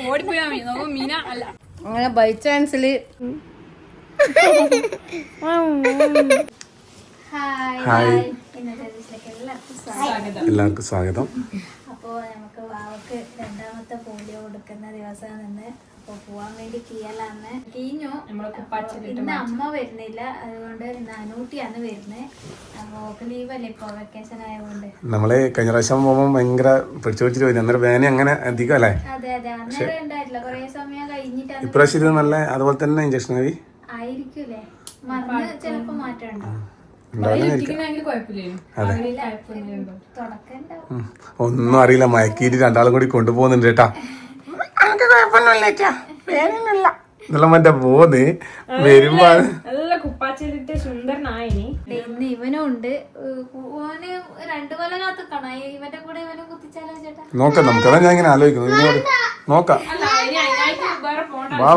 ഓടിപ്പോയാ മതി. നോക്കും മീന അല്ല. അങ്ങനെ ബൈ ചാൻസിൽ ഹായ് എല്ലാവർക്കും സ്വാഗതം. അപ്പോ അപ്പോൾ നമുക്ക് വാവക്ക് രണ്ടാമത്തെ പോളിയോ കൊടുക്കുന്ന ദിവസം ഇന്ന്. അപ്പോൾ പോവാൻ വേണ്ടി കീയലാന്ന്. കീഞ്ഞു. ഇന്ന് അമ്മ വരുന്നില്ല. അതുകൊണ്ട് അനൂട്ടിയാണ് വരുന്നത് ലീവല്ലേ വെക്കേഷൻ ആയതുകൊണ്ട്. നമ്മൾ കഴിഞ്ഞ പ്രാവശ്യം പോകുമ്പോൾ ഭയങ്കര പിടിച്ചു പിടിച്ചിട്ട് പോയി. അന്നേരം വേന അങ്ങനെ അധികം അല്ലേ? അതെ അതെ. അന്നേരം ഉണ്ടായിട്ടില്ല. കുറേ സമയം കഴിഞ്ഞിട്ടാണ് ഇപ്രാവശ്യം ഇത് നല്ല അതുപോലെ തന്നെ ഇഞ്ചക്ഷൻ ആയി. ആയിരിക്കൂലേ? മറന്ന് മാറ്റം ഉണ്ടാവും. ഒന്നും അറിയില്ല. മയക്കീട്ട് രണ്ടാളും കൂടി കൊണ്ടുപോകുന്നുണ്ട് കേട്ടാ. എന്നുള്ള മറ്റേ പോന്ന് വരുമ്പോ നല്ല കുപ്പാച്ചിലിട്ട് സുന്ദരനായിനി. ഇന്ന് ഇവനും ഉണ്ട് ഏഹ് ഓന് രണ്ടു കൊല്ലം കാത്തുക്കണം ഇവന്റെ കൂടെ ഇവനെ കുത്തിച്ചാലോ ചേട്ടാ? നോക്കാം നമുക്ക് അതാ ഞാൻ ഇങ്ങനെ ആലോചിക്കുന്നു ഇതിനോട് നോക്കാം. വാ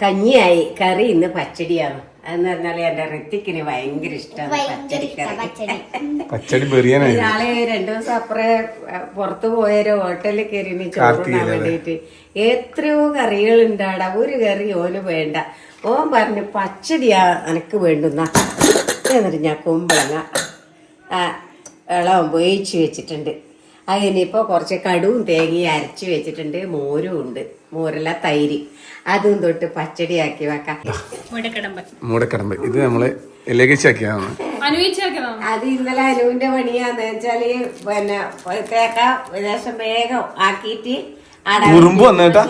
കഞ്ഞിയായി. കറി ഇന്ന് പച്ചടിയാണ്. എന്ന് പറഞ്ഞാൽ എന്റെ ഋത്തിക്കിന് ഭയങ്കര ഇഷ്ടമാണ് പച്ചടി കറി. പച്ചടി. ബെറിയാനായി നാളെ രണ്ടു ദിവസം അപ്പുറേ പുറത്തു പോയൊരു ഹോട്ടലിൽ കയറി ചോറിനാൻ വേണ്ടിയിട്ട്. എത്രയോ കറികൾ ഉണ്ടാടാ ഒരു കറി ഓന് വേണ്ട. ഓൻ പറഞ്ഞു പച്ചടിയാ എനക്ക് വേണ്ടുന്ന. എന്നിട്ട് ഞാൻ കുമ്പളങ്ങ ഇളവും ഇളം വേവിച്ച് വെച്ചിട്ടുണ്ട്. അതിനിപ്പോൾ കുറച്ച് കടുവും തേങ്ങയും അരച്ച് വെച്ചിട്ടുണ്ട്. മോരും ഉണ്ട്. മോരല്ല തൈര്. അതും തൊട്ട് പച്ചടിയാക്കി വെക്കാം. മൂടക്കടമ്പ്. ഇത് നമ്മൾ അനുഭവിച്ചേക്കുന്നതാണ് അത് ഇന്നലെ അനുവിന്റെ പണിയാന്ന് വെച്ചാൽ പിന്നെ തേക്ക ഏകദേശം വേഗം ആക്കിയിട്ട് ഉറുമ്പ് വന്നേട്ടാ.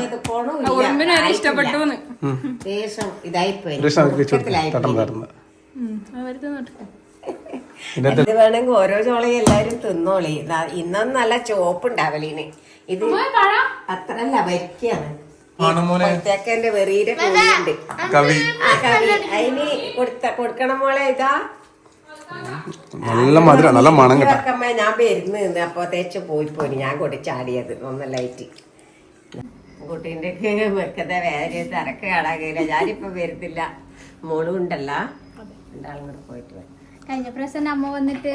ദേശം ഇതായിപ്പോയി. വേണമെങ്കിൽ ഓരോ ചോളയും എല്ലാരും തിന്നോളി. ഇന്നും നല്ല ചോപ്പ് ഉണ്ടാവലീന്. ഇത് അത്രല്ല വരിക്കാണ് തേക്കന്റെ വെറിയുടെ കൂടിയുണ്ട് കവി. അതിന് കൊടുത്ത കൊടുക്കണം മോളെ ഇതാ. നല്ല മധുര നല്ല മണം കേട്ടോ. വെക്കമ്മ ഞാൻ വരുന്നു നിന്ന് അപ്പൊ തേച്ച് പോയി പോയി ഞാൻ കൊടി ചാടിയത്. ഒന്നല്ലായിട്ട് കുട്ടീന്റെ വെക്കത്തെ വേറെ തിരക്ക് കാണാൻ കഴിയില്ല. ഞാനിപ്പോ വരുന്നില്ല. മോളും ഉണ്ടല്ലോ രണ്ടാളും കൂടെ പോയിട്ട് വരാം. കഴിഞ്ഞ പ്രാവശ്യം അമ്മ വന്നിട്ട്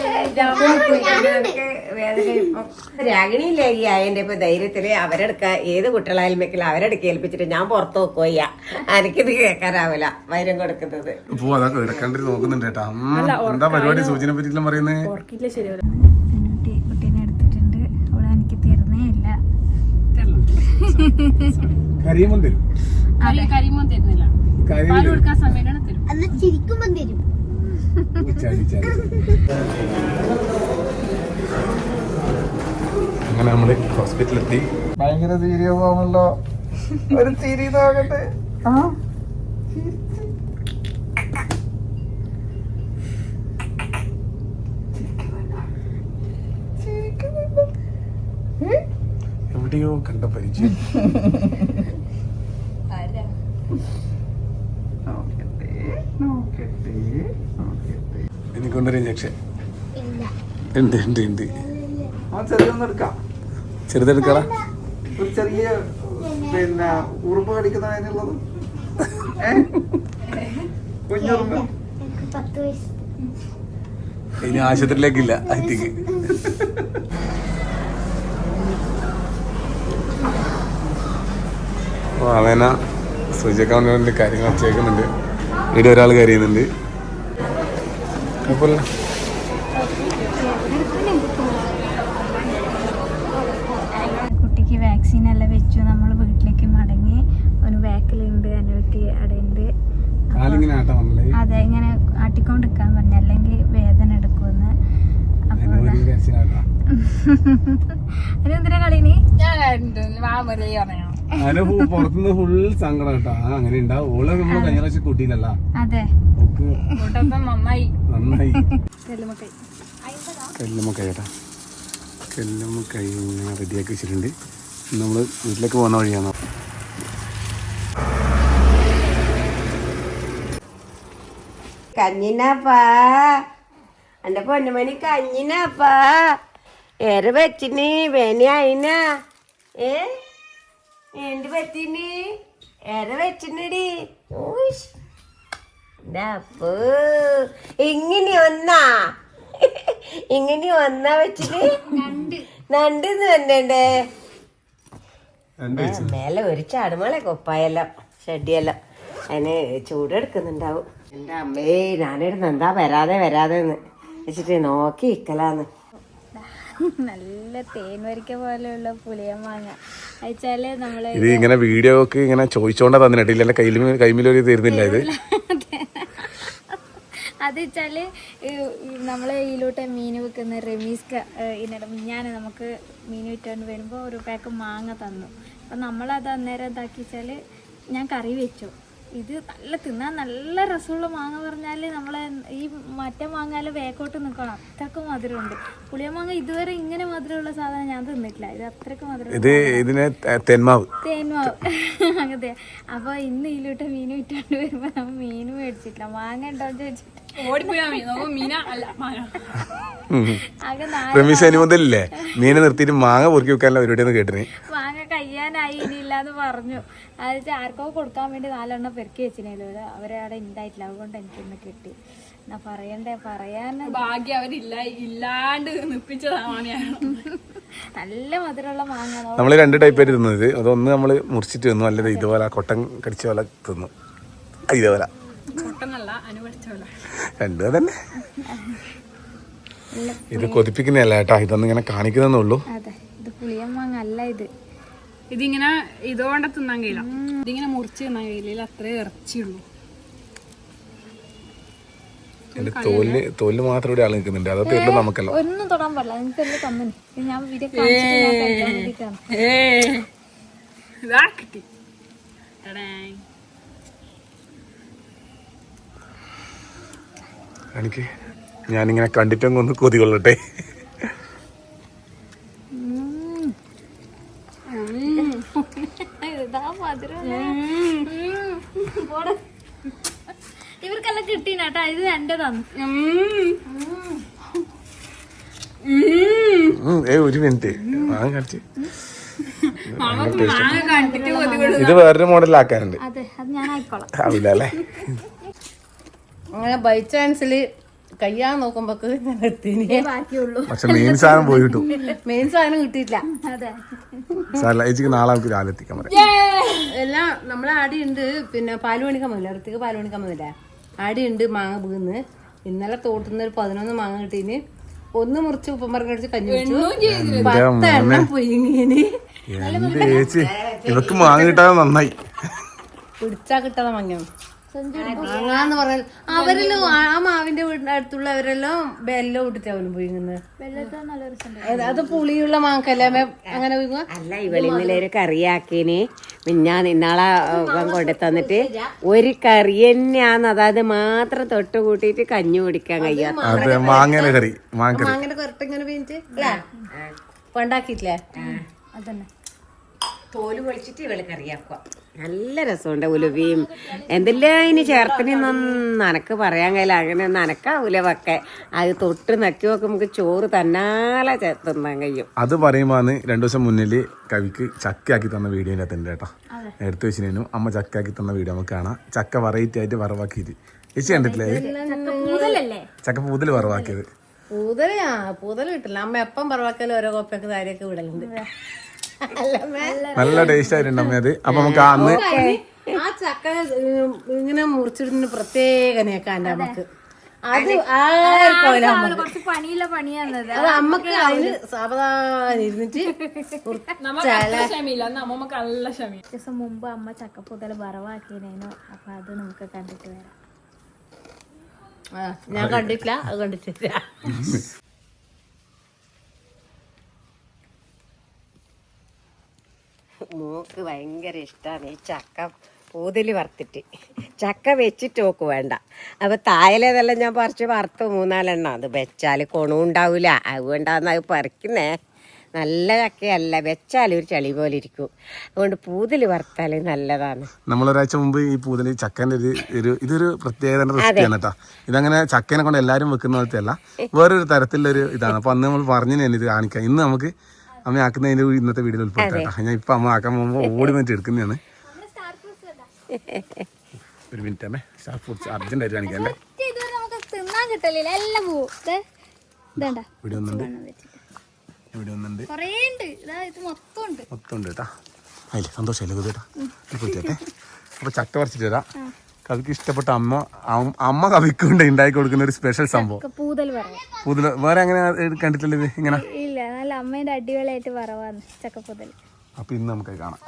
രാഗിണിയില്ലേ ഈ ആയതിന്റെ ഇപ്പൊ ധൈര്യത്തിൽ അവരെടുക്ക ഏത് കുട്ടികളായാലും വെക്കില്ല അവരെടുക്ക ഏൽപ്പിച്ചിട്ട് ഞാൻ പുറത്തു നോക്കുകയ്യ എനിക്കിത് കേൾക്കാനാവില്ല വൈരം കൊടുക്കുന്നത്. നോക്കുന്നുണ്ട് കേട്ടാ. എന്താ പരിപാടി സൂചന പറ്റിയില്ല പറയുന്നേ? കുട്ടീനെ എടുത്തിട്ടുണ്ട്. അവളെ എനിക്ക് തരുന്നേ ഇല്ല. കരിയുമ്പം തരും. കരിമോൻ തരുന്നില്ല. പാൽ കൊടുക്കാൻ സമയം തരും. അന്ന് ചിരിക്കുമ്പം തരും. അങ്ങനെ നമ്മൾ ഹോസ്പിറ്റലിലെത്തി. ഭയങ്കര തീരുമാണല്ലോ ഒരു തിരി ആ? എവിടെയോ കണ്ട പരിചയം. നോക്കട്ടെ, നോക്കട്ടെ. എനിക്കൊണ്ടൊരു ഇഞ്ചക്ഷൻ ഉണ്ട് ഉണ്ട് ഉണ്ട്. ഒരു ചെറിയ പിന്നെ ഉറുമ്പ് കുഞ്ഞുറുമ്പ്. ഇനി ആശുപത്രിയിലേക്കില്ല അപ്പോൾ അവന സൂചിക്കാൻ വേണ്ടി കാര്യങ്ങൾ ചേക്കുന്നുണ്ട് ഇവിടെ ഒരാൾ കരയുന്നുണ്ട്. കുഴപ്പമില്ല. കുട്ടിക്ക് വാക്സിൻ എല്ലാം വെച്ചു നമ്മൾ വീട്ടിലേക്ക് മടങ്ങി ഒരു ബാക്കിലുണ്ട് അനൂറ്റി അടയുണ്ട്. അതെ ഇങ്ങനെ ആട്ടിക്കൊണ്ടിരിക്കാൻ പറഞ്ഞു. അല്ലെങ്കിൽ വേദന എടുക്കുമെന്ന്. അപ്പോൾ അതിനെന്തിനാ കളിനി ഞാൻ മുരളി പുറത്തുനിന്ന് ഫുൾ സങ്കടം കേട്ടോ. ആ അങ്ങനെ ഉണ്ടാവും ഓളെ നമ്മൾ കഴിഞ്ഞ പ്രാവശ്യം കൂട്ടിയില്ലല്ല. നന്നായി. നന്നായി. തെല്ലുമക്കൈ കല്ലുമ്മ കൈട്ടാ. കല്ലുമ്മ കൈ ഇങ്ങനെ റെഡിയാക്കി വെച്ചിട്ടുണ്ട്. നമ്മൾ വീട്ടിലേക്ക് പോകുന്ന വഴിയാണ്? കഞ്ഞിനാപ്പാ. എന്റെ പൊന്നുമണി കഞ്ഞിനാപ്പാ. ഏറെ വെച്ചിന് വേനയായിനാ. ഏ? എന്ത് പറ്റിന്. ദാ അപ്പോ. ഇങ്ങനെ ഒന്നാ ഇങ്ങനെ ഒന്നാ വെച്ചിട്ട് നണ്ട് തന്നെണ്ടേ മേലെ ഒരു ചാടുമോളെ കൊപ്പായെല്ലാം ഷെഡിയെല്ലാം. അതിന് ചൂടെടുക്കുന്നുണ്ടാവും. എന്റെ അമ്മേ ഞാനിരുന്ന് എന്താ വരാതെ വരാതെ എന്ന് വെച്ചിട്ട് നോക്കി ഇക്കലാന്ന്. നല്ല തേൻ വരിക്ക പോലെയുള്ള പുളിയ മാങ്ങ. അയച്ചാൽ നമ്മൾ ഇത് ഇങ്ങനെ വീഡിയോ ഒക്കെ ഇങ്ങനെ ചോദിച്ചോണ്ടാ തന്നിട്ട് ഇല്ല എന്റെ കയ്യിൽ കൈമിലൊരു തരുന്നില്ല ഇത്. അത് വെച്ചാൽ നമ്മളെ ഇതിലോട്ട് മീൻ വെക്കുന്ന റമീസ് ഇതിനിടെ ഞാൻ നമുക്ക് മീൻ വിറ്റുകൊണ്ട് വരുമ്പോൾ ഒരു പാക്ക് മാങ്ങ തന്നു. അപ്പം നമ്മളത് അന്നേരം വെച്ചാൽ ഞാൻ കറി വെച്ചു. ഇത് നല്ല തിന്നാൻ നല്ല രസമുള്ള മാങ്ങ പറഞ്ഞാൽ നമ്മളെ ഈ മറ്റേ മാങ്ങാൽ വേക്കോട്ട് നിൽക്കണം. അത്രയ്ക്ക് മധുരമുണ്ട്. പുളിയ മാങ്ങ ഇതുവരെ ഇങ്ങനെ മധുരമുള്ള സാധനം ഞാൻ തിന്നിട്ടില്ല. ഇത് അത്രയ്ക്ക് മധുരം ഇത് ഇതിന് തെന്മാവ് തേന്മാവ് അങ്ങനത്തെ അപ്പൊ ഇന്ന് ഇതിലോട്ട് മീൻ വിറ്റാണ്ട് വരുമ്പോ നമ്മ മീൻ മേടിച്ചിട്ടില്ല. മാങ്ങ ഉണ്ടോ എന്ന് ഓടിപ്പോയാ മീൻ. നോക്കുമ്പോ മീന അല്ല മാന. ആകെ നാല് റമീസ് അതിന് മുതലില്ലേ? മീനെ നിർത്തിയിട്ട് മാങ്ങ പൊറുക്കി വെക്കാനല്ല ഒന്ന് കേട്ടിന്. മാങ്ങ കഴിയാനായി ഇനിയില്ലാന്ന് പറഞ്ഞു. അത് ആർക്കോ കൊടുക്കാൻ വേണ്ടി നാലെണ്ണം പെരുക്കി അവരെ അവിടെ ഉണ്ടായിട്ടില്ല അതുകൊണ്ട് എനിക്കൊന്ന് കിട്ടി. എന്നാ പറയണ്ടേ? പറയാൻ ഭാഗ്യം അവരില്ല. ഇല്ലാണ്ട് നിപ്പിച്ചതാണ് നല്ല മധുരമുള്ള മാങ്ങ. നമ്മൾ രണ്ട് ടൈപ്പ് ആയിട്ട് തിന്നത്. അതൊന്ന് നമ്മൾ മുറിച്ചിട്ട് തിന്നു. അല്ലത് ഇതുപോലെ കൊട്ടൻ കടിച്ച പോലെ തിന്നു. ഇതേപോലെ. പൊട്ടെന്നല്ല അനുപഠിച്ചോല രണ്ടും തന്നെ ഇത് കൊതിപ്പിക്കുന്നതല്ല കേട്ടാ. ഇതൊന്നും ഇങ്ങനെ കാണിക്കുന്നേ ഉള്ളൂ. ഇത് ഇതിങ്ങനെ ഇതുകൊണ്ട് തിന്നാൻ കഴിയില്ല. ഇതിങ്ങനെ മുറിച്ച് തിന്നാൻ കഴിയില്ല. അത്രേ ഇറച്ചിയുള്ളൂ. മാത്രം ഇവിടെ ആൾ നിൽക്കുന്നുണ്ട്. അതാ നമുക്കല്ലോ. ഒന്നും തൊടാൻ പാടില്ല. നിങ്ങൾക്ക് ഞാൻ വീഡിയോ കാണിച്ചിട്ട് ഞാൻ കഴിക്കാൻ വേണ്ടിയിട്ടാണ്. ഇതാ കിട്ടി. എനിക്ക് ഞാനിങ്ങനെ കണ്ടിട്ടങ്ങ് ഒന്ന് കൊതി കൊള്ളട്ടെ ഇവർക്കെല്ലാം കിട്ടീനാട്ടാ ഇത് എന്റെ തന്നു ഉം, ഏ ഒരു മിനിറ്റ്. മാങ്ങ കാണിച്ച്. ഇത് വേറൊരു മോഡലാക്കാനുണ്ട്. അതെ അത് ഞാൻ ആയിക്കോളാം ആവില്ല അല്ലേ? അങ്ങനെ ബൈ ചാൻസിൽ കയ്യാൻ നോക്കുമ്പോക്ക് ഞാൻ എത്തിന് ബാക്കിയുള്ളൂ. പക്ഷെ മെയിൻ സാധനം പോയി കിട്ടും. മെയിൻ സാധനം കിട്ടിയിട്ടില്ല. അതെ. സാറില്ല ചേച്ചിക്ക് നാളെ നമുക്ക് രാവിലെ എത്തിക്കാൻ പറയാം. എല്ലാം നമ്മളെ ആടി ഉണ്ട്. പിന്നെ പാൽ മണിക്കാൻ മതില്ല അടുത്തേക്ക് പാൽ മണിക്കാൻ ആടി ആടിയുണ്ട് മാങ്ങ വീന്ന് ഇന്നലെ തോട്ടുന്ന ഒരു പതിനൊന്ന് മാങ്ങ കിട്ടീന് ഒന്ന് മുറിച്ച് ഉപ്പമറങ്ങ അടിച്ച് കഞ്ഞി വെച്ചു പത്തെണ്ണം പുഴുങ്ങിന് ചേച്ചി ഇവക്ക് മാങ്ങ കിട്ടാതെ നന്നായി. പിടിച്ചാ കിട്ടാതെ മാങ്ങ മാങ്ങാന്ന് പറഞ്ഞാൽ അവരെല്ലാം ആ മാവിന്റെ അടുത്തുള്ള അടുത്തുള്ളവരെല്ലാം ബെല്ലം ഇട്ടിട്ട് അവനും രസമുണ്ട് അത് പുളിയുള്ള മാങ്ങക്കല്ലേ? അങ്ങനെ അല്ല ഇവൾ ഇന്നലെ ഒരു കറിയാക്കിന്. മിഞ്ഞാ നിന്നാളെ കൊണ്ടു തന്നിട്ട് ഒരു കറി തന്നെയാന്ന്. അതായത് മാത്രം തൊട്ട് കൂട്ടിയിട്ട് കഞ്ഞി കുടിക്കാൻ കഴിയാത്ത മാങ്ങനെ കറി മാങ്ങ മാങ്ങനെ കറക്റ്റ് ഇങ്ങനെ ഉണ്ടാക്കിയിട്ടില്ലേ? അതന്നെ. തോൽ പൊളിച്ചിട്ട് ഇവൾ കറിയാക്കുക നല്ല രസമുണ്ട് ഉലുവിയും. എന്തെല്ലാം ഇനി ചേർത്തിനൊന്നും നനക്ക് പറയാൻ കഴിയില്ല. അങ്ങനെ നനക്കാ ഉലവൊക്കെ വക്കെ അത് തൊട്ട് നക്കി നോക്കി നമുക്ക് ചോറ് തന്നാലെ തിന്നാൻ കഴിയും. അത് പറയുമ്പോന്ന് രണ്ടു ദിവസം മുന്നിൽ കവിക്ക് ചക്കയാക്കി തന്ന വീഡിയോ ഉണ്ട് കേട്ടോ. എടുത്തു വെച്ചിനു അമ്മ ചക്കയാക്കി തന്ന വീഡിയോ നമുക്ക് കാണാം. ചക്ക വെറൈറ്റി ആയിട്ട് വറവാക്കിയിട്ട് ചേച്ചി കണ്ടിട്ടില്ലേ? ചക്ക പൂതൽ വറവാക്കിയത്. പൂതലാ പൂതൽ കിട്ടില്ല. അമ്മ എപ്പം പറവാക്കലും ഓരോ കോപ്പിയൊക്കെ കാര്യമൊക്കെ വിടലുണ്ട്. നല്ല ടേസ്റ്റ് ആയിട്ടുണ്ട് അമ്മ അത്. അപ്പൊ നമുക്ക് ആ അന്ന് ആ ചക്ക ഇങ്ങനെ മുറിച്ചിടുന്ന പ്രത്യേക നേക്കാൻ അമ്മയ്ക്ക്. അത് കുറച്ച് പണിയില്ല പണിയാണത്. അത് അമ്മയ്ക്ക് അതിന് സാവധാനം ഇരുന്നിട്ട് നമുക്ക് ദിവസം മുമ്പ് അമ്മ ചക്കപ്പൂതൽ വറവാക്കിയനേനു അപ്പൊ അത് നമുക്ക് കണ്ടിട്ട് വരാം. ആ, ഞാൻ കണ്ടിട്ടില്ല അത് കണ്ടിട്ടില്ല. മോക്ക് ഭയങ്കര ഇഷ്ടമാണ് ഈ ചക്ക പൂതൽ വറുത്തിട്ട്. ചക്ക വെച്ചിട്ട് നോക്ക് വേണ്ട. അപ്പൊ തായലേതെല്ലാം ഞാൻ പറിച്ച് വറുത്ത് മൂന്നാലെണ്ണം. അത് വെച്ചാൽ കൊണുണ്ടാവൂല അതുകൊണ്ടാന്ന് അത് പറിക്കുന്നേ. നല്ല ചക്കയല്ല. വെച്ചാൽ ഒരു ചളി പോലെ ഇരിക്കും. അതുകൊണ്ട് പൂതൽ വറുത്താൽ നല്ലതാണ്. നമ്മളൊരാഴ്ച മുമ്പ് ഈ പൂതൽ ചക്കന്റെ ഒരു ഒരു ഇതൊരു പ്രത്യേക റെസിപ്പിയാണ് കേട്ടോ ഇതങ്ങനെ ചക്കേനെ കൊണ്ട് എല്ലാരും വെക്കുന്ന പോലത്തെ അല്ല. വേറൊരു തരത്തിലൊരു ഇതാണ്. അപ്പൊ അന്ന് നമ്മൾ പറഞ്ഞു തന്നെ ഇത് കാണിക്കാം. ഇന്ന് നമുക്ക് അമ്മ ആക്കുന്നതിന്റെ ഇന്നത്തെ വീഡിയോയിൽ ഉൾപ്പെടുത്താം ഞാൻ ഇപ്പൊ അമ്മ ആക്കാൻ പോകുമ്പോ ഓടി വന്നിട്ട് എടുക്കുന്നതാണ്. ഒരു മിനിറ്റ് അമ്മേ സ്റ്റാർ ഫ്രൂട്ട്സ് അർജന്റ് ആയിട്ട് കാണിക്കാം അല്ലേ? നമുക്ക് തിന്നാൻ കിട്ടലില്ല. എല്ലാം പോവും ദേ, ഇതേണ്ട. ഇവിടെ ഒന്നുണ്ട് ഇവിടെ ഒന്നുണ്ട് കൊറേ ഉണ്ട്. മൊത്തം കേട്ടാ. സന്തോഷമല്ലേ അപ്പൊ ചക്ക പറിച്ചിട്ട് തരാം കവിക്ക് ഇഷ്ടപ്പെട്ട അമ്മ അമ്മ കവിക്ക് കൊണ്ട് ഉണ്ടാക്കി കൊടുക്കുന്ന ഒരു സ്പെഷ്യൽ സംഭവം. പൂതൽ വേറെ അങ്ങനെ കണ്ടിട്ടില്ല ഇത് ഇങ്ങനെ? അമ്മേന്റെ അടിപൊളിയായിട്ട് പറവാന്ന് ചക്കപ്പുതൽ. അപ്പൊ ഇന്ന് നമുക്ക് കാണാം.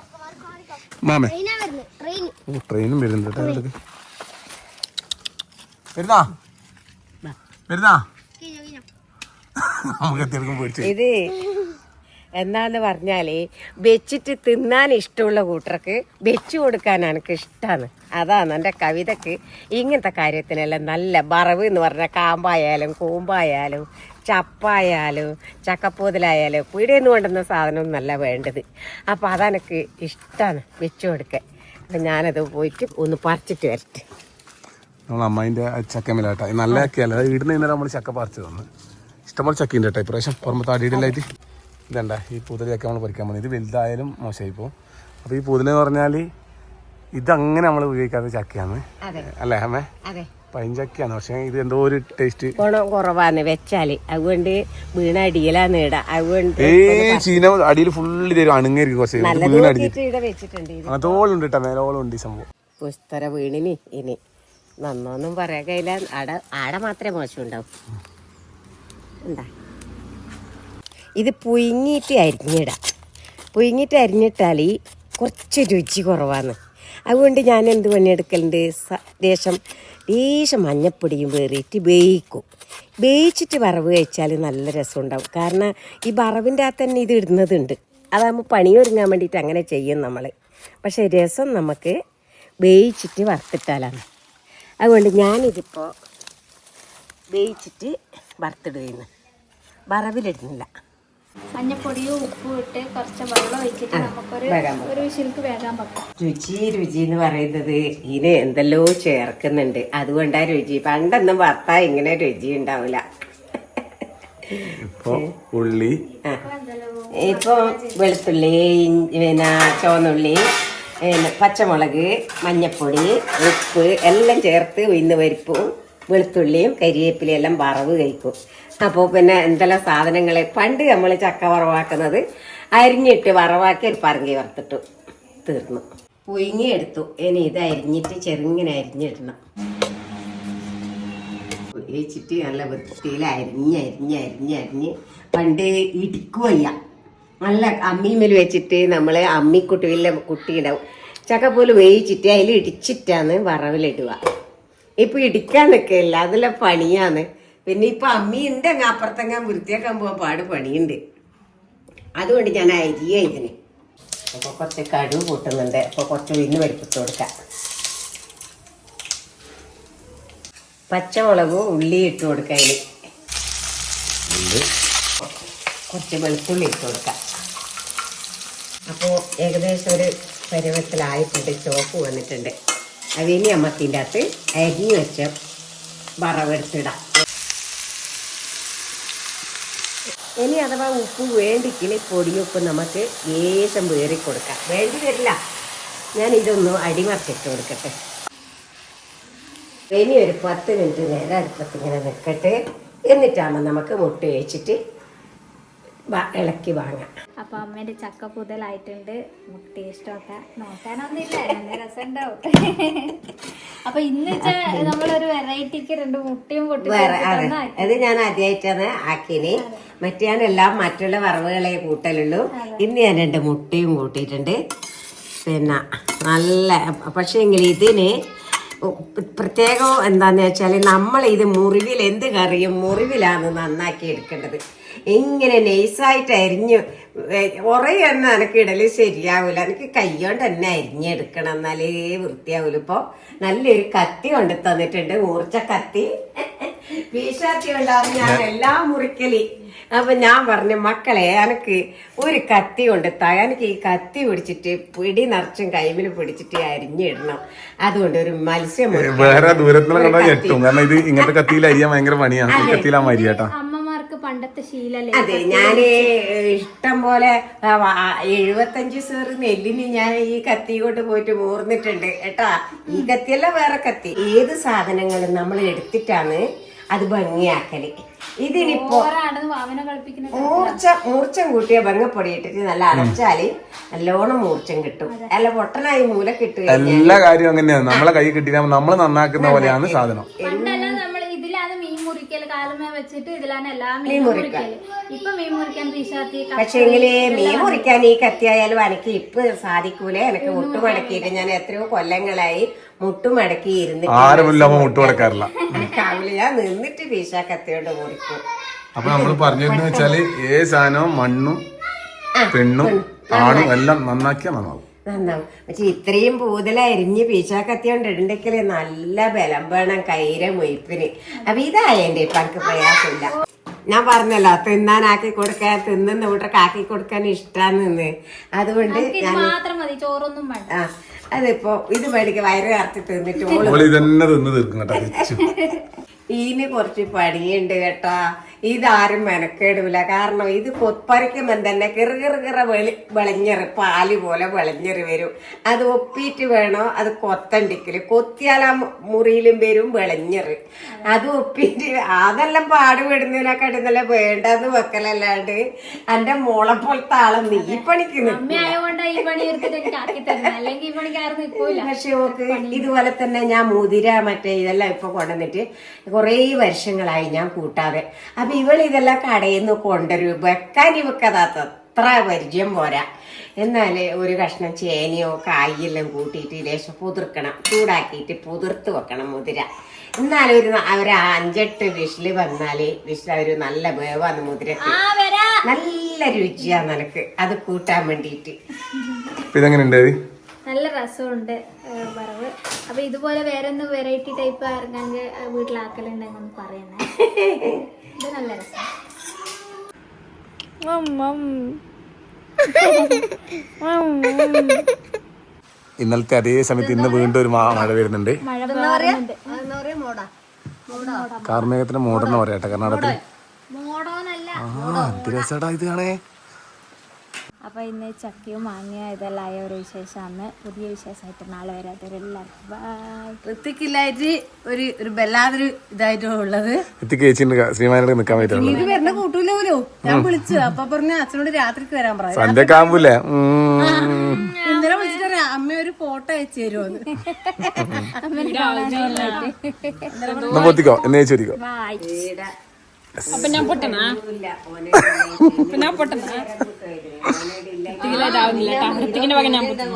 മാമേ. ഓ ട്രെയിനും വരുന്നുണ്ട്. വരുന്നാ? വരുന്നാ? ഇത് എന്നാന്ന് പറഞ്ഞാൽ വെച്ചിട്ട് തിന്നാൻ ഇഷ്ടമുള്ള കൂട്ടർക്ക് വെച്ചു കൊടുക്കാൻ എനിക്ക് ഇഷ്ടമാണ് അതാണ് എന്റെ കവിതക്ക് ഇങ്ങനത്തെ കാര്യത്തിനെല്ലാം നല്ല വറവ് എന്ന് പറഞ്ഞാൽ കാമ്പായാലും കൂമ്പായാലും ചപ്പായാലും ചക്കപ്പൂതലായാലും പീടിയെന്ന് കൊണ്ടുവന്ന സാധനമൊന്നല്ല വേണ്ടത്. അപ്പോൾ അതെനിക്ക് ഇഷ്ടമാണ് വെച്ചു കൊടുക്കാൻ. അപ്പം ഞാനത് പോയിട്ട് ഒന്ന് പറിച്ചിട്ട് വരട്ടെ. നമ്മൾ അമ്മേന്റെ ചക്കമേലാട്ടാ. നല്ല ചക്കയല്ല? ഇടുന്ന ഇന്നലെ നമ്മൾ ചക്ക പറിച്ചു തന്നു. ഇഷ്ടംപോലെ ചക്ക ഉണ്ട് കേട്ടോ ഇപ്രാവശ്യം. പുറമത്തെ അടിയിലായിട്ട് ഇതണ്ട ഈ പൂതല ചക്ക നമ്മൾ പറിക്കാൻ പോകുന്നത് ഇത് വലുതായാലും മോശമായി പോകും അപ്പോൾ ഈ പൂതലെന്ന് പറഞ്ഞാൽ ഇതങ്ങനെ നമ്മൾ ഉപയോഗിക്കാത്ത ചക്കയാണ്. അല്ലേ അമ്മേ? പൈഞ്ചക്കയാണ്? പക്ഷേ ഇത് എന്തോ ഒരു ടേസ്റ്റ് ഗുണം കുറവാന്ന് വെച്ചാൽ. അതുകൊണ്ട് വീണ അടിയിലാന്ന് ഇടാ അതുകൊണ്ട് ഏ ചീന അടിയിൽ ഫുള്ള് തരും അണുങ്ങായിരിക്കും കുറച്ച് നല്ലത് വീണടിക്കും വെച്ചിട്ടുണ്ട് ഉണ്ട് കേട്ടോ മേലോളം ഉണ്ട് ഈ സംഭവം. പുസ്തര വീണിനി ഇനി. നന്നൊന്നും പറയാൻ കഴിയില്ല. ആടെ ആടെ മാത്രമേ മോശം ഉണ്ടാവും എന്താ? ഇത് പുഴുങ്ങിയിട്ട് അരിഞ്ഞിടാം. പുഴുങ്ങിയിട്ട് അരിഞ്ഞിട്ടാൽ കുറച്ച് രുചി കുറവാണ് അതുകൊണ്ട് ഞാൻ എന്ത് പണിയെടുക്കലുണ്ട്? ദേശം ദേശം മഞ്ഞപ്പൊടിയും വേറിയിട്ട് വേവിക്കും. വേവിച്ചിട്ട് വറവ് കഴിച്ചാൽ നല്ല രസമുണ്ടാവും. കാരണം ഈ വറവിന്റെ അകത്ത് തന്നെ ഇത് ഇടുന്നതുണ്ട്. അതാകുമ്പോൾ പണി ഒരുങ്ങാൻ വേണ്ടിയിട്ട് അങ്ങനെ ചെയ്യും നമ്മൾ പക്ഷേ രസം നമുക്ക് വേവിച്ചിട്ട് വറുത്തിട്ടാലാണ്. അതുകൊണ്ട് ഞാനിതിപ്പോൾ വേവിച്ചിട്ട് വറുത്തിടുകയെന്ന് വറവിലിടുന്നില്ല. മഞ്ഞപ്പൊടിയും ഉപ്പും ഇട്ട് കുറച്ച് വെള്ളം ഒഴിച്ചിട്ട് നമുക്കൊരു ഒരു വിശിൽക്ക് വേഗം വെക്കാം. രുചി രുചി എന്ന് പറയുന്നത് ഇതിന് എന്തെല്ലോ ചേർക്കുന്നുണ്ട്. അതുകൊണ്ടാ രുചി. പണ്ടൊന്നും വറുത്താൽ ഇങ്ങനെ രുചി ഉണ്ടാവില്ല ഇപ്പോൾ ഉള്ളി. ഇപ്പൊ വെളുത്തുള്ളി പിന്നെ ചുവന്നുള്ളി പിന്നെ പച്ചമുളക് മഞ്ഞപ്പൊടി ഉപ്പ് എല്ലാം ചേർത്ത് ഇന്ന് പരിപ്പും വെളുത്തുള്ളിയും കരിവേപ്പിലയും എല്ലാം വറവ് കഴിക്കും. അപ്പോൾ പിന്നെ എന്തെല്ലാം സാധനങ്ങൾ പണ്ട് നമ്മൾ ചക്ക വറവാക്കുന്നത് അരിഞ്ഞിട്ട് വറവാക്കി ഒരു പറങ്കി വറുത്തിട്ടു തീർന്നു. പുഴുങ്ങി എടുത്തു ഇനി ഇത് അരിഞ്ഞിട്ട് ചെറുങ്ങനെ അരിഞ്ഞിടണം. ഒഴിച്ചിട്ട് നല്ല വൃത്തിയിൽ അരിഞ്ഞ് അരിഞ്ഞ് അരിഞ്ഞ് അരിഞ്ഞ് പണ്ട് ഇടിക്കുകയ്യ നല്ല അമ്മിമേൽ വെച്ചിട്ട് നമ്മൾ അമ്മിക്കുട്ടിയിലെ ചക്ക ചക്കപ്പൂൽ വേവിച്ചിട്ട് അതിൽ ഇടിച്ചിട്ടാണ് വറവിലിടുക. ഇപ്പൊ ഇടിക്കാൻ നിൽക്കില്ല അതിലെ പണിയാണ്. പിന്നെ ഇപ്പൊ അമ്മി ഉണ്ട് അങ്ങ് അപ്പുറത്തങ്ങാൻ വൃത്തിയാക്കാൻ പോകാൻ പാട് പണിയുണ്ട്. അതുകൊണ്ട് ഞാൻ അരിയ ഇതിന് അപ്പൊ കുറച്ച് കടുവ് കൂട്ടുന്നുണ്ട്. അപ്പൊ കുറച്ച് ഉയിന്ന് പരിപ്പിട്ട് കൊടുക്കാം. പച്ചമുളകും ഉള്ളി ഇട്ട് കൊടുക്കാം അതിൽ കുറച്ച് വെളുത്തുള്ളി ഇട്ട് കൊടുക്കാം. അപ്പോൾ ഏകദേശം ഒരു പരുവത്തിലായിട്ടുണ്ട്. ചോപ്പ് വന്നിട്ടുണ്ട്. അതിനി അമ്മത്തിന്റെ അകത്ത് അരി വെച്ച വറവെടുത്തിടാം. ഇനി അഥവാ ഉപ്പ് വേണ്ടിക്കിൽ പൊടിയുപ്പ് നമുക്ക് ലേശം വേറി കൊടുക്കാം. വേണ്ടി വരില്ല. ഞാൻ ഇതൊന്ന് അടിമറിച്ചിട്ട് കൊടുക്കട്ടെ. ഇനി ഒരു പത്ത് മിനിറ്റ് നേരം അടുപ്പത്തിങ്ങനെ നിൽക്കട്ടെ. എന്നിട്ടാകുമ്പോൾ നമുക്ക് മുട്ട വെച്ചിട്ട് വ- ഇളക്കി വാങ്ങാം. അപ്പൊ അമ്മേന്റെ ചക്ക പുതലായിട്ടുണ്ട് നമുക്ക് ഇഷ്ടമൊക്കെ. നോക്കാം നോക്കാനൊന്നുമില്ല നല്ല രസമുണ്ടാവും. അപ്പൊ ഇന്ന് വെച്ചാൽ നമ്മളൊരു വെറൈറ്റിക്ക് രണ്ട് മുട്ടയും പൊട്ടി അത്. ഞാൻ ആദ്യമായിട്ടാണ് ആക്കിന്. മറ്റേ ഞാൻ എല്ലാം മറ്റുള്ള വറവുകളെ കൂട്ടലുള്ളൂ. ഇന്ന് ഞാൻ രണ്ട് മുട്ടയും കൂട്ടിയിട്ടുണ്ട്. പിന്നെ നല്ല പക്ഷേ എങ്കിൽ ഇതിന് പ്രത്യേകം എന്താന്ന് വെച്ചാൽ നമ്മൾ ഇത് മുറിവിൽ എന്ത് കറിയും മുറിവിലാണ് നന്നാക്കി എടുക്കേണ്ടത്. ഇങ്ങനെ നൈസായിട്ട് അരിഞ്ഞ് ഉറയൊന്നും എനിക്ക് ഇടൽ ശരിയാവില്ല എനിക്ക് കൈകൊണ്ട് തന്നെ അരിഞ്ഞെടുക്കണം എന്നാലേ വൃത്തിയാവൂല. ഇപ്പോൾ നല്ലൊരു കത്തി കൊണ്ട് തന്നിട്ടുണ്ട്. മൂർച്ച കത്തി. പീശാത്തി ഉണ്ടാവും ഞാൻ എല്ലാം മുറിക്കൽ അപ്പൊ ഞാൻ പറഞ്ഞു മക്കളെ എനിക്ക് ഒരു കത്തി കൊണ്ട് താ. എനിക്ക് ഈ കത്തി പിടിച്ചിട്ട് പിടി നിറച്ചും കൈമിൽ പിടിച്ചിട്ട് അരിഞ്ഞിടണം. അതുകൊണ്ട് ഒരു മത്സ്യം വേറെ ദൂരത്തിലുള്ള ഞെട്ടും. കാരണം ഇത് ഇങ്ങനത്തെ കത്തിയിൽ അരിയാൻ ഭയങ്കര പണിയാണ്. കത്തിയിലാ അമ്മമാർക്ക് പണ്ടത്തെ ശീലല്ലേ? അതെ ഞാൻ ഇഷ്ടം പോലെ എഴുപത്തഞ്ച് സീറ് നെല്ലിന് ഞാൻ ഈ കത്തി കൊണ്ട് പോയിട്ട് മൂർന്നിട്ടുണ്ട്. കേട്ടാ ഈ കത്തിയല്ല വേറെ കത്തി. ഏത് സാധനങ്ങളും നമ്മൾ എടുത്തിട്ടാണ് അത് ഭംഗിയാക്കൽ. ഇതിനിപ്പോ മൂർച്ച മൂർച്ചം കൂട്ടിയ ഭംഗപ്പൊടി ഇട്ടിട്ട് നല്ല അരച്ചാൽ നല്ലോണം മൂർച്ചം കിട്ടും. അല്ല പൊട്ടനായി മൂല കിട്ടും എല്ലാ കാര്യവും അങ്ങനെയാണ്. നമ്മളെ കൈ കിട്ടിയാൽ നമ്മൾ നന്നാക്കുന്ന പോലെയാണ് സാധനം പണ്ടെല്ലാം നമ്മൾ ഇതിലാണ് മീൻ മുറിക്കൽ കാലുമേ വെച്ചിട്ട് ഇതിലാണ് എല്ലാ മീൻ മുറിക്കൽ. ഇപ്പൊ മീൻ മുറിക്കാൻ തീശാത്തി പക്ഷെ എങ്കിൽ മീൻ മുറിക്കാൻ ഈ കത്തിയായാലും എനിക്ക് ഇപ്പൊ സാധിക്കൂലേ? എനിക്ക് മുട്ടുമടക്കിയിട്ട് ഞാൻ എത്രയോ കൊല്ലങ്ങളായി മുട്ടുമടക്കി ഇരുന്നിട്ട് ആരുമില്ല അമ്മ മുട്ട് കൊടുക്കാറില്ല കാവിൽ ഞാൻ നിന്നിട്ട് വീശ കത്തിയോണ്ട് മുറിക്കും. അപ്പൊ നമ്മൾ പറഞ്ഞതെന്ന് വെച്ചാൽ ഏത് സാധനവും മണ്ണും പെണ്ണും ആണും എല്ലാം നന്നാക്കിയാൽ നന്നാവും. നന്നാവും പക്ഷെ ഇത്രയും പൂതല അരിഞ്ഞ് പീച്ചാക്കത്തിയോണ്ട് ഇടണ്ടെങ്കിൽ നല്ല ബലം വേണം കൈര മൊയ്പ്പിന്. അപ്പൊ ഇതായന്റെ ഇപ്പൊ എനിക്ക് പ്രയാസമില്ല. ഞാൻ പറഞ്ഞല്ലോ തിന്നാനാക്കി കൊടുക്കാൻ തിന്നുന്ന ഇവിടെ കാക്കി കൊടുക്കാൻ ഇഷ്ടാന്ന് അതുകൊണ്ട് ആ അതിപ്പോ ഇത് മേടിക്ക് വയറ് കറച്ച് തിന്നിട്ട് ഇതിന് കുറച്ച് പണിയുണ്ട് കേട്ടോ. ഇതാരും മെനക്കേടില്ല. കാരണം ഇത് കൊപ്പരയ്ക്കുമ്പോൾ തന്നെ കിറു കിറു കിറ വെളി വെളഞ്ഞെറി പാൽ പോലെ വെളഞ്ഞെറി വരും. അത് ഒപ്പിയിട്ട് വേണോ? അത് കൊത്തണ്ടിക്കൽ. കൊത്തിയാൽ ആ മുറിയിലും വരും വെളഞ്ഞെറി. അത് ഒപ്പിയിട്ട് അതെല്ലാം പാടുപെടുന്നതിനെക്കാട്ടി നല്ല വേണ്ടെന്ന് വെക്കലല്ലാണ്ട് എന്റെ മോളെ പോലത്തെ ആളെ നീ പണിക്കുന്നു പക്ഷെ ഓക്ക് ഇതുപോലെ തന്നെ ഞാൻ മുതിര മറ്റേ ഇതെല്ലാം ഇപ്പൊ കൊണ്ടുവന്നിട്ട് കുറേ വർഷങ്ങളായി ഞാൻ കൂട്ടാതെ. അപ്പൊ ഇവൾ ഇതെല്ലാം കടയിൽ നിന്ന് കൊണ്ടുവരും. വെക്കാൻ ഇവക്കതാത്ത അത്ര പരിചയം പോരാ. എന്നാൽ ഒരു കഷ്ണം ചേനയോ കായെല്ലാം കൂട്ടിയിട്ട് ലേശം പുതിർക്കണം. ചൂടാക്കിയിട്ട് പുതിർത്ത് വെക്കണം മുതിര. എന്നാലും ഒരു അഞ്ചെട്ട് വിഷിൽ വന്നാൽ വിഷിൽ ഒരു നല്ല വേവാന്ന് മുതിര നല്ല രുചിയാ നിനക്ക്. അത് കൂട്ടാൻ വേണ്ടിയിട്ട്. നല്ല രസമുണ്ട് വറവ്. അപ്പൊ ഇതുപോലെ വേറെ ഒന്ന് വെറൈറ്റി ടൈപ്പ് ഇറങ്ങാങ്കിൽ വീട്ടിലാക്കലുണ്ടെങ്കിൽ ഒന്ന് പറയണേ ഇത് നല്ല രസം. ഇന്നലത്തെ അതേ സമയത്ത് ഇന്ന് വീണ്ടും ഒരു മഴ വരുന്നുണ്ട്. മഴ മോഡെന്ന് പറയട്ടെ കർണാടകത്തിൽ ആ അത് രസടാ ഇത് കാണേ അപ്പൊ ഇന്ന് ചക്കയും മാങ്ങയും ഇതെല്ലാം ആയ ഒരു വിശേഷമാണ്. പുതിയ വിശേഷമായിട്ട് നാളെ വരാത്തവരെല്ലാവർക്കും ബൈ ഋത്തിക്കില്ലായിട്ട് ഒരു ഒരു വല്ലാതൊരു ഇതായിട്ടോ ഉള്ളത്. ശ്രീമാനോട് നിൽക്കാൻ പറ്റും ഇത് വരുന്ന കൂട്ടൂലോ ഞാൻ വിളിച്ചു. അപ്പൊ പറഞ്ഞ അച്ഛനോട് രാത്രിക്ക് വരാൻ പറഞ്ഞു. സന്ധ്യ കാമ്പൂലേ ഇന്നലെ വിളിച്ചിട്ട് അമ്മ ഒരു ഫോട്ടോ അയച്ചു തരുമോന്ന് അമ്മ പൊത്തിക്കോ. എന്നെ ചോദിക്കോ ഒരുക്കോ ബൈ അപ്പൊ ഞാൻ പൊട്ടനാ അപ്പൊ ഞാൻ പൊട്ടനാ വൃത്തിയില്ലാതാവുന്നില്ല കേട്ടോ